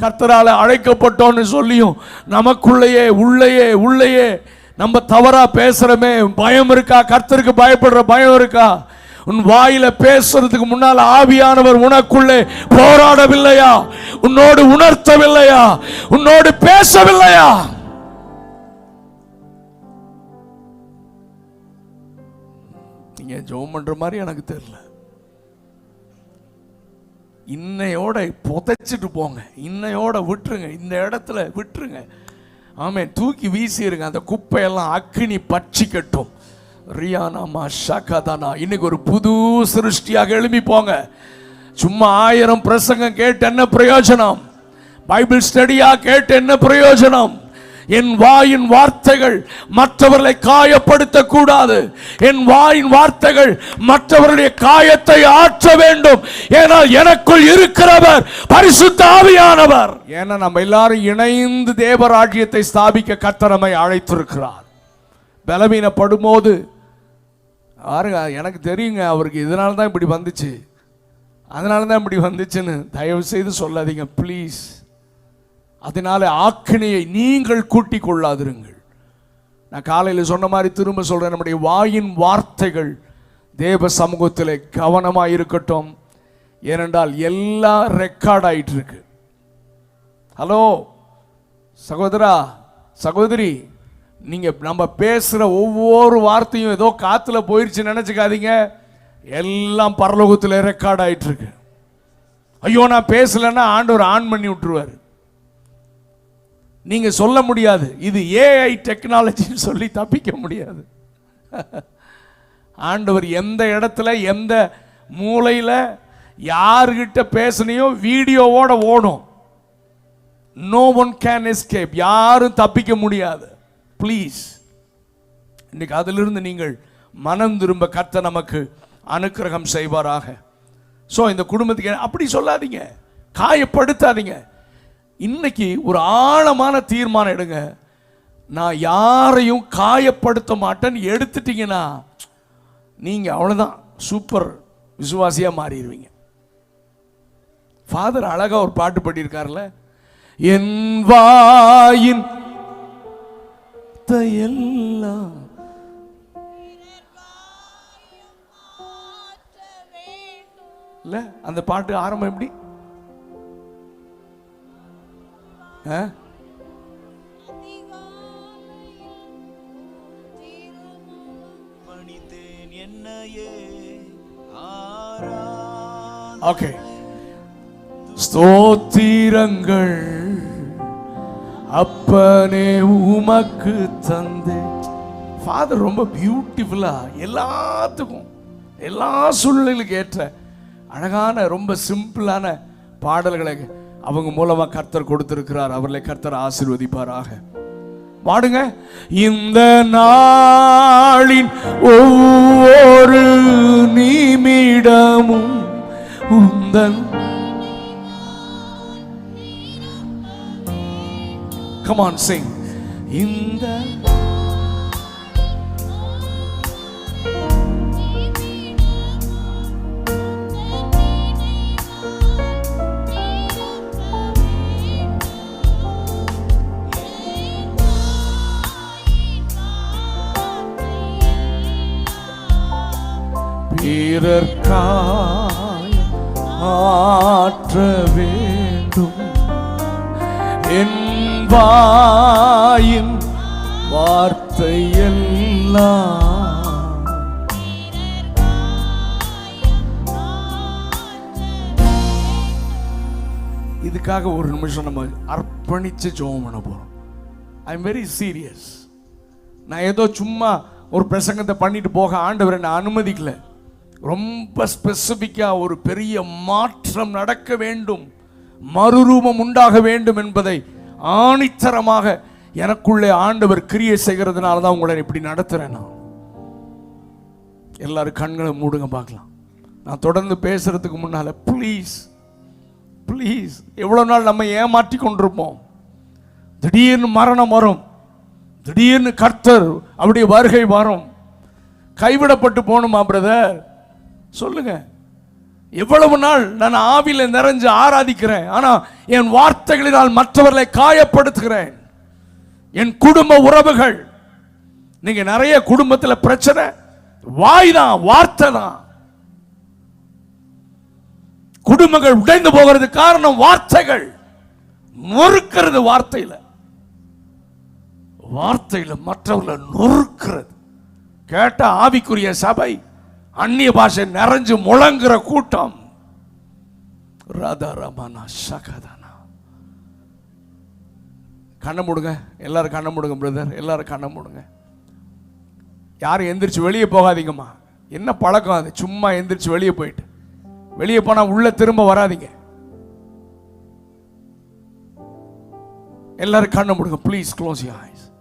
கர்த்தரால் அழைக்கப்பட்டோன்னு சொல்லியும் நமக்குள்ளேயே உள்ளேயே உள்ளேயே நம்ம தவறாக பேசுகிறோமே பயம் இருக்கா? கர்த்தருக்கு பயப்படுற பயம் இருக்கா? உன் வாயில பேசுறதுக்கு முன்னால் ஆவியானவர் உனக்குள்ளே போராடவில்லையா? உன்னோடு உணர்த்தவில்லையா? உன்னோடு பேசவில்லையா? நீங்க ஜோம் பண்ற மாதிரி எனக்கு தெரியல. இன்னையோட புதைச்சிட்டு போங்க. இன்னையோட விட்டுருங்க. இந்த இடத்துல விட்டுருங்க. ஆமே தூக்கி வீசிடுங்க அந்த குப்பையெல்லாம் அக்னி பட்சிக்கட்டும் ரியானாமா ஷகதானா. இன்னைக்கு ஒரு புது சிருஷ்டியாக எழுப்பி போங்க. சும்மா ஆயிரம் பிரசங்கம் கேட்டு என்ன பிரயோஜனம்? பைபிள் ஸ்டடியாக கேட்டு என்ன பிரயோஜனம்? என் வாயின் வார்த்தைகள் மற்றவர்களை காயப்படுத்த கூடாது என் வாயின் வார்த்தைகள் மற்றவர்களுடைய காயத்தை ஆற்ற வேண்டும். ஏனால் எனக்குள் இருக்கிறவர் பரிசுத்த ஆவியானவர். ஏன்னா நம்ம எல்லாரும் இணைந்து தேவராஜ்யத்தை ஸ்தாபிக்க கத்தனமை அழைத்திருக்கிறார். பலவீனப்படும்போது பாருங்க எனக்கு தெரியுங்க அவருக்கு இதனால தான் இப்படி வந்துச்சு. அதனால தான் இப்படி வந்துச்சுன்னு தயவு செய்து சொல்லாதீங்க ப்ளீஸ் அதனால ஆக்கினையை நீங்கள் கூட்டி கொள்ளாதிருங்கள். நான் காலையில் சொன்ன மாதிரி திரும்ப சொல்கிறேன் நம்முடைய வாயின் வார்த்தைகள் தேவ சமூகத்தில் கவனமாக இருக்கட்டும். ஏனென்றால் எல்லாம் ரெக்கார்ட் ஆகிட்டு இருக்கு ஹலோ சகோதரா சகோதரி நீங்கள் நம்ம பேசுகிற ஒவ்வொரு வார்த்தையும் ஏதோ காற்றுல போயிடுச்சு நினச்சிக்காதீங்க. எல்லாம் பரலோகத்தில் ரெக்கார்ட் ஆகிட்டு இருக்கு ஐயோ நான் பேசலைன்னா ஆண்டவர் ஆன் பண்ணி விட்டுருவார். நீங்க சொல்ல முடியாது. இது ஏஐ டெக்னாலஜின்னு சொல்லி தப்பிக்க முடியாது. ஆண்டவர் எந்த இடத்துல எந்த மூலையில் யார்கிட்ட பேசுனியோ வீடியோவோட ஓடும். நோ ஒன் கேன் எஸ்கேப் யாரும் தப்பிக்க முடியாது. ப்ளீஸ் இன்னைக்கு அதிலிருந்து நீங்கள் மனம் திரும்ப கத்த நமக்கு அனுக்கிரகம் செய்வாராக. ஸோ இந்த குடும்பத்துக்கு அப்படி சொல்லாதீங்க. காயப்படுத்தாதீங்க. இன்னைக்கு ஒரு ஆழமான தீர்மானம் எடுங்க. நான் யாரையும் காயப்படுத்த மாட்டேன்னு எடுத்துட்டீங்கன்னா நீங்க அவ்வளவுதான் சூப்பர் விசுவாசியா மாறிடுவீங்க. ஃபாதர் அழகா ஒரு பாட்டு பாடியிருக்கார்ல என் வாயின் எல்லாம் இல்ல அந்த பாட்டு ஆரம்பம் எப்படி? ஓகே. ஸ்தோத்திரங்கள் அப்பனே உமக்கு தந்தே. ஃபாதர் ரொம்ப பியூட்டிஃபுல்லா எல்லாத்துக்கும் எல்லா சூழ்நிலைகளுக்கு ஏற்ற அழகான ரொம்ப சிம்பிளான பாடல்களை அவங்க மூலமா கர்த்தர் கொடுத்திருக்கிறார். அவர்களை கர்த்தர் ஆசீர்வதிப்பாராக. பாடுங்க இந்த நாளின் ஒவ்வொரு நிமிடமும் உந்தன் கமான் சிங் இந்த பிறர்க்காய் ஆற்ற வேண்டும். என் வாயின் வார்த்தை இதுக்காக ஒரு நிமிஷம் நம்ம அர்ப்பணிச்சு ஜோம் பண்ண போறோம். ஐ எம் வெரி சீரியஸ் நான் ஏதோ சும்மா ஒரு பிரசங்கத்தை பண்ணிட்டு போக ஆண்டவர் என்னை அனுமதிக்கலை. ரொம்ப ஸ்பெசிஃபிக்காக ஒரு பெரிய மாற்றம் நடக்க வேண்டும். மறுரூபம் உண்டாக வேண்டும் என்பதை ஆணித்தரமாக எனக்குள்ளே ஆண்டவர் கிரியை செய்கிறதுனால தான் உங்களை இப்படி நடத்துகிறேன் நான். எல்லாரும் கண்களை மூடுங்க பார்க்கலாம். நான் தொடர்ந்து பேசுறதுக்கு முன்னால ப்ளீஸ் ப்ளீஸ் எவ்வளோ நாள் நம்ம ஏமாற்றி கொண்டிருப்போம். திடீர்னு மரணம் வரும். திடீர்னு கர்த்தர் அப்படி வருகை வரும். கைவிடப்பட்டு போகணுமா பிரதர் சொல்லுங்க. எவ்வளவு நாள் நான் ஆவில நிறைஞ்சு ஆராதிக்கிறேன் ஆனா என் வார்த்தைகளினால் மற்றவர்களை காயப்படுத்துகிறேன். என் குடும்ப உறவுகள் நீங்க நிறைய குடும்பத்தில் பிரச்சனை வாய் தான் வார்த்தை தான். குடும்பங்கள் உடைந்து போகிறது காரணம் வார்த்தைகள். நொறுக்கிறது வார்த்தையில. வார்த்தையில மற்றவர்களை நொறுக்கிறது. கேட்ட ஆவிக்குரிய சபை. அந்நிய பாஷை நிறைஞ்சு முழங்குற கூட்டம். ராதா ரமணா சகதானா. கண்ணை முடுங்க. எல்லாரும் கண்ணை முடுங்க பிரதர் எல்லாரும் கண்ணை முடுங்க. யாரும் எந்திரிச்சு வெளியே போகாதீங்கம்மா. என்ன பழக்கம் அது? சும்மா எந்திரிச்சு வெளியே போயிட்டு. வெளியே போனால் உள்ள திரும்ப வராதீங்க. எல்லாரும் கண்ணை முடுங்க. ப்ளீஸ் க்ளோஸ் யூ ஐஸ்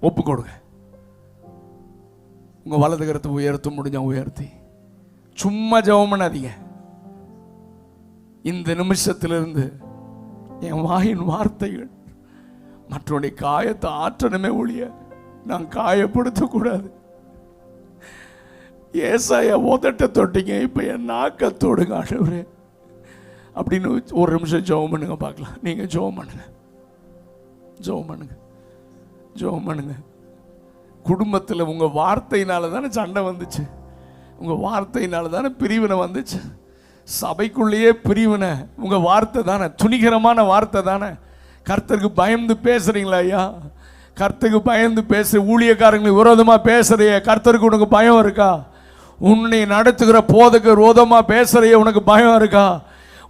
ஒப்பு கொடுங்க உங்கள் வலது கருத்தை உயர்த்தும் முடிஞ்ச உயர்த்தி சும்மா ஜெபம் பண்ணாதீங்க இந்த நிமிஷத்திலிருந்து என் வாயின் வார்த்தைகள் மற்றவனுடைய காயத்தை ஆற்றணுமே ஒழிய நான் காயப்படுத்தக்கூடாது ஏசாயா உதட்ட தொட்டிங்க இப்போ என் நாக்க தொடுங்க ஆண்டவரே அப்படின்னு ஒரு நிமிஷம் ஜெபம் பண்ணுங்க பார்க்கலாம் நீங்கள் ஜோம் பண்ணுங்க ஜோம் பண்ணுங்க ஜோம் பண்ணுங்க குடும்பத்தில் உங்கள் வார்த்தையினால தானே சண்டை வந்துச்சு? உங்கள் வார்த்தையினால தானே பிரிவினை வந்துச்சு? சபைக்குள்ளேயே பிரிவினை உங்கள் வார்த்தை தானே? துணிகரமான வார்த்தை தானே? கர்த்தருக்கு பயந்து பேசுகிறீங்களா ஐயா? கர்த்தருக்கு பயந்து பேச ஊழியக்காரங்களுக்கு விரோதமாக பேசுகிறைய கர்த்தருக்கு உனக்கு பயம் இருக்கா? உன்னை நடத்துகிற போதுக்கு விரோதமாக பேசுகிறைய உனக்கு பயம் இருக்கா?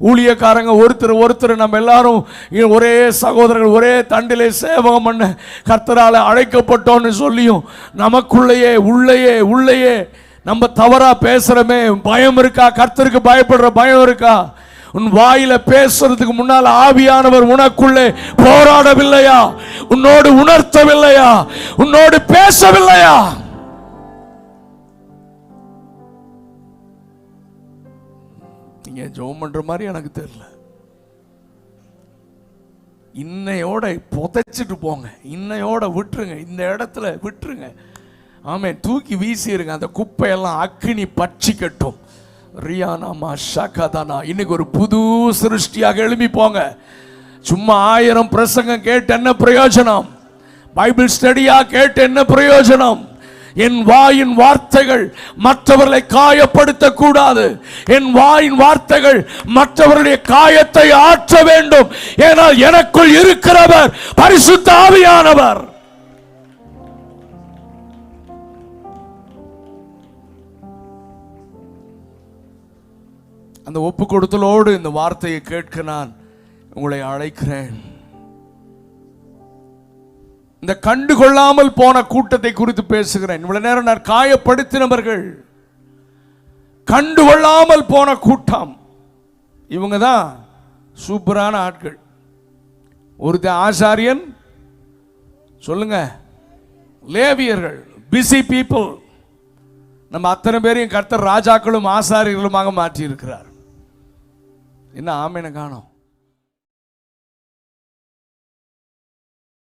ஊழியக்காரங்க ஒருத்தர் ஒருத்தர் நம்ம எல்லாரும் ஒரே சகோதரர்கள் ஒரே தண்டிலே சேவகம் பண்ண கர்த்தரால் அழைக்கப்பட்டோன்னு சொல்லியும் நமக்குள்ளேயே உள்ளேயே உள்ளேயே நம்ம தவறாக பேசுகிறோமே பயம் இருக்கா? கர்த்தருக்கு பயப்படுற பயம் இருக்கா? உன் வாயில பேசுறதுக்கு முன்னால் ஆவியானவர் உனக்குள்ளே போராடவில்லையா? உன்னோடு உணர்த்தவில்லையா? உன்னோடு பேசவில்லையா? நீங்க ஜெபம் பண்ற மாதிரி எனக்கு தெரியல. இன்னையோட புதைச்சிட்டு போங்க. இன்னையோட விட்டுருங்க. இந்த இடத்துல விட்டுருங்க. ஆமே தூக்கி வீசிருங்க. அந்த குப்பையெல்லாம் அக்கினி பட்சிக்கட்டும் ரியானாமா ஷகதானா. இன்னைக்கு ஒரு புது சிருஷ்டியாக எழுப்பி போங்க. சும்மா ஆயிரம் பிரசங்கம் கேட்டு என்ன பிரயோஜனம்? பைபிள் ஸ்டடியா கேட்டு என்ன பிரயோஜனம்? என் வாயின் வார்த்தைகள் மற்றவர்களை காயப்படுத்த கூடாது என் வாயின் வார்த்தைகள் மற்றவருடைய காயத்தை ஆற்ற வேண்டும். ஏனால் எனக்குள் இருக்கிறவர் பரிசுத்த ஆவியானவர். அந்த ஒப்பு கொடுத்தலோடு இந்த வார்த்தையை கேட்க நான் உங்களை அழைக்கிறேன். இந்த கண்டுகொள்ளாமல் போன கூட்டத்தை குறித்து பேசுகிறேன். இவ்வளவு நேரம் நான் காயப்படுத்தினவர்கள். கண்டுகொள்ளாமல் போன கூட்டம். இவங்க தான் சூப்பரான ஆட்கள். ஒருத்தன் ஆசாரியன் சொல்லுங்க லேவியர்கள் பிஸி பீப்புள் நம்ம அத்தனை பேரையும் கர்த்தர் ராஜாக்களும் ஆசாரியர்களுமாக மாற்றியிருக்கிறார். என்ன ஆமேன காணோம்.